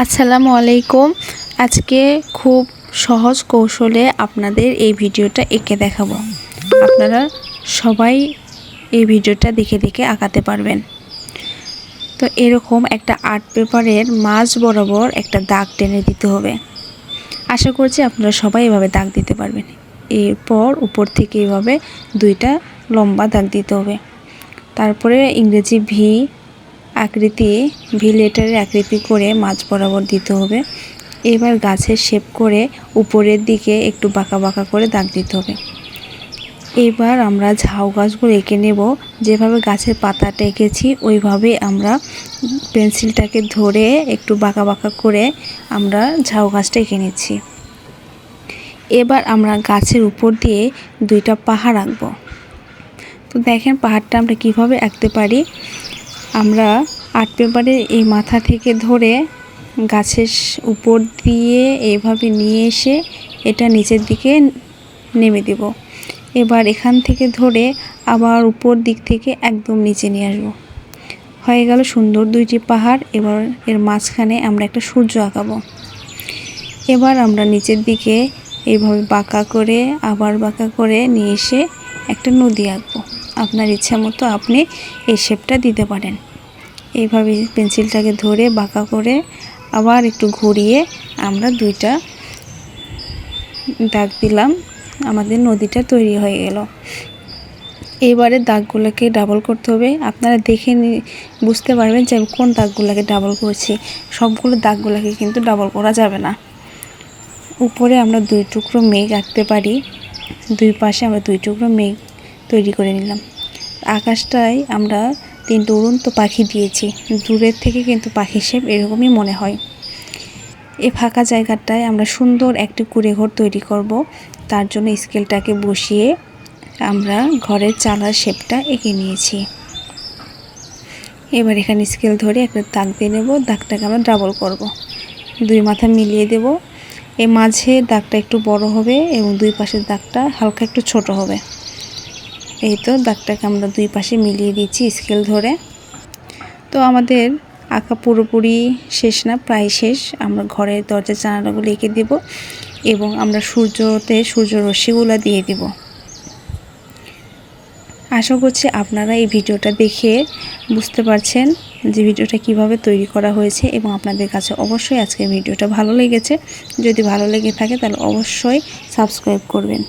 আসসালামু আলাইকুম। আজকে খুব সহজ কৌশলে আপনাদের এই ভিডিওটা এঁকে দেখাবো। আপনারা সবাই এই ভিডিওটা দেখে দেখে আঁকাতে পারবেন। তো এরকম একটা আর্ট পেপারের মাঝ বরাবর একটা দাগ টেনে দিতে হবে। আশা করছি আপনারা সবাই এভাবে দাগ দিতে পারবেন। এরপর উপর থেকে এভাবে দুইটা লম্বা দাগ দিতে হবে। তারপরে ইংরেজি ভি আকৃতি ভি লেটারের আকৃতি করে মাছ বরাবর দিতে হবে। এবার গাছের শেপ করে উপরের দিকে একটু বাঁকা বাঁকা করে দাগ দিতে হবে। এবার আমরা ঝাউ গাছগুলো এঁকে নেব। যেভাবে গাছের পাতাটা এঁকেছি, ওইভাবে আমরা পেন্সিলটাকে ধরে একটু বাঁকা বাঁকা করে আমরা ঝাউ গাছটা এঁকে নিচ্ছি। এবার আমরা গাছের উপর দিয়ে দুইটা পাহাড় আঁকবো। তো দেখেন পাহাড়টা আমরা কীভাবে আঁকতে পারি। আমরা আর্ট পেপারের এই মাথা থেকে ধরে গাছের উপর দিয়ে এভাবে নিয়ে এসে এটা নিচের দিকে নেমে দেব। এবার এখান থেকে ধরে আবার উপর দিক থেকে একদম নিচে নিয়ে আসব। হয়ে গেল সুন্দর দুইটি পাহাড়, এবার এর মাঝখানে আমরা একটা সূর্য আঁকাবো। এবার আমরা নিচের দিকে এইভাবে বাঁকা করে, আবার বাঁকা করে নিয়ে এসে একটা নদী আঁকবো। আপনার ইচ্ছা মতো আপনি এই শেপটা দিতে পারেন। এইভাবে পেন্সিলটাকে ধরে বাঁকা করে আবার একটু ঘুরিয়ে আমরা দুইটা দাগ দিলাম। আমাদের নদীটা তৈরি হয়ে গেল। এবারে দাগগুলোকে ডাবল করতে হবে। আপনারা দেখে বুঝতে পারবেন যে আমি কোন দাগগুলোকে ডাবল করছি। সবগুলো দাগগুলোকে কিন্তু ডাবল করা যাবে না। উপরে আমরা দুই টুকরো মেঘ আঁকতে পারি। দুই পাশে আমরা দুই টুকরো মেঘ তৈরি করে নিলাম। আকাশটায় আমরা তিন উড়ন্ত পাখি দিয়েছি। দূরের থেকে কিন্তু পাখি শেপ এরকমই মনে হয়। এ ফাঁকা জায়গাটায় আমরা সুন্দর একটি কুড়ে ঘর তৈরি করব। তার জন্য স্কেলটাকে বসিয়ে আমরা ঘরের চালার শেপটা এঁকে নিয়েছি। এবার এখানে স্কেল ধরে একটা দাগ দিয়ে নেব। দাগটাকে আমরা ডাবল করব। দুই মাথা মিলিয়ে দেব। এ মাঝে দাগটা একটু বড় হবে এবং দুই পাশের দাগটা হালকা একটু ছোট হবে। এই তো দাগটাকে আমরা দুই পাশে মিলিয়ে দিচ্ছি স্কেল ধরে। তো আমাদের আঁকা পুরোপুরি শেষ না, প্রায় শেষ। আমরা ঘরের দরজা জানালাগুলো এঁকে দেব এবং আমরা সূর্যতে সূর্য রশ্মিগুলো দিয়ে দেব। আশা করছি আপনারা এই ভিডিওটা দেখে বুঝতে পারছেন যে ভিডিওটা কীভাবে তৈরি করা হয়েছে এবং আপনাদের কাছে অবশ্যই আজকে ভিডিওটা ভালো লেগেছে। যদি ভালো লেগে থাকে তাহলে অবশ্যই সাবস্ক্রাইব করবেন।